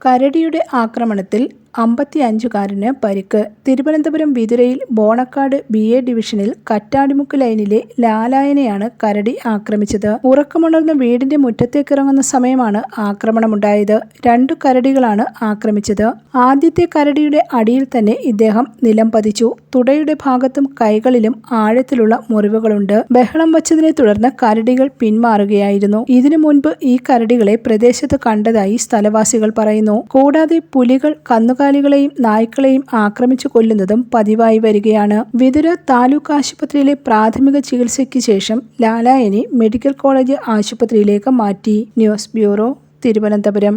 കരടിയുടെ ആക്രമണത്തിൽ അമ്പത്തിയഞ്ചുകാരന് പരിക്ക്. തിരുവനന്തപുരം വിതുരയിൽ ബോണക്കാട് ബി എ ഡിവിഷനിൽ കറ്റാടിമുക്ക് ലൈനിലെ ലാലായനെയാണ് കരടി ആക്രമിച്ചത്. ഉറക്കമുണർന്ന വീടിന്റെ മുറ്റത്തേക്കിറങ്ങുന്ന സമയമാണ് ആക്രമണമുണ്ടായത്. രണ്ടു കരടികളാണ് ആക്രമിച്ചത്. ആദ്യത്തെ കരടിയുടെ അടിയിൽ തന്നെ ഇദ്ദേഹം നിലം പതിച്ചു. തുടയുടെ ഭാഗത്തും കൈകളിലും ആഴത്തിലുള്ള മുറിവുകളുണ്ട്. ബഹളം വച്ചതിനെ തുടർന്ന് കരടികൾ പിന്മാറുകയായിരുന്നു. ഇതിനു മുൻപ് ഈ കരടികളെ പ്രദേശത്ത് കണ്ടതായി സ്ഥലവാസികൾ പറയുന്നു. കൂടാതെ പുലികൾ കന്നുകാലികളെയും നായ്ക്കളെയും ആക്രമിച്ചു കൊല്ലുന്നതും പതിവായി വരികയാണ്. വിതുര താലൂക്ക് ആശുപത്രിയിലെ പ്രാഥമിക ചികിത്സയ്ക്ക് ശേഷം ലാലായനെ മെഡിക്കൽ കോളേജ് ആശുപത്രിയിലേക്ക് മാറ്റി. News bureau Thiruvananthapuram.